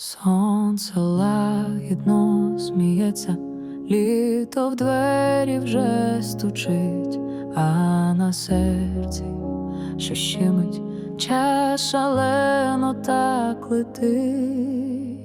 Сонце лагідно сміється, літо в двері вже стучить, а на серці, що щемить, час шалено так летить.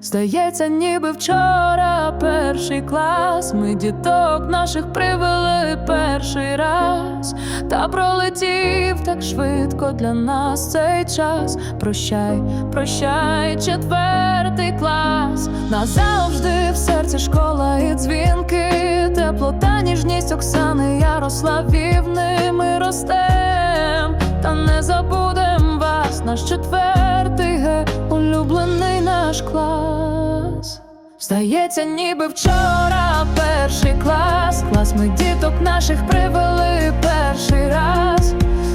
Здається, ніби вчора перший клас. Ми діток наших привели перший раз, та пролетів так швидко для нас цей час. Прощай, прощай, четвертий клас. Назавжди в серці школа і дзвінки, теплота, ніжність Оксани Ярославівни. Ми ростем, та не забудем вас, наш четвертий ге, улюблений наш клас. Здається, ніби вчора клас ми діток наших привели перший раз,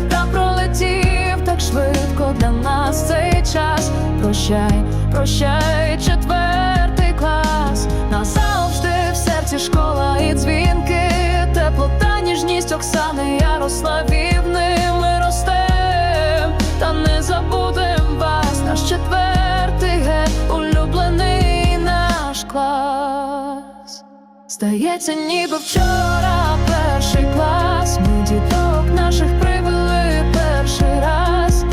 та пролетів так швидко для нас цей час. Прощай, прощай, четвертий клас, назавжди в серці школа і дзвінки, теплота, ніжність Оксани Ярославівни. Клас. Здається, ніби вчора перший клас. Ми діток наших привели перший раз,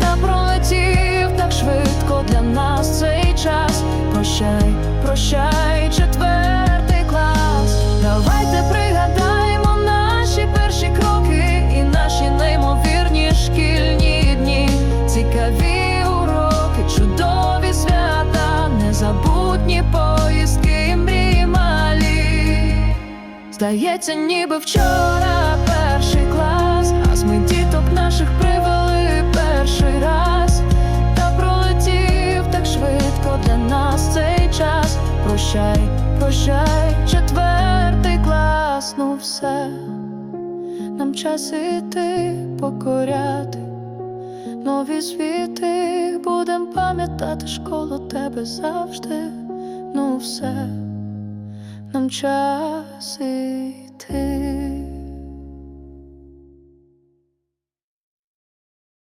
та пролетів так швидко для нас цей час. Прощай, прощай, четвертий клас. Давайте пригадаємо наші перші кроки і наші неймовірні шкільні дні. Цікаві уроки, чудові свята, незабутні поїздки, Здається, ніби вчора перший клас, а ми діток наших привели перший раз, та пролетів так швидко для нас цей час. Прощай, прощай, четвертий клас, ну все, нам час іти покоряти. Нові світи будем пам'ятати школу тебе завжди. Ну все, нам час іти.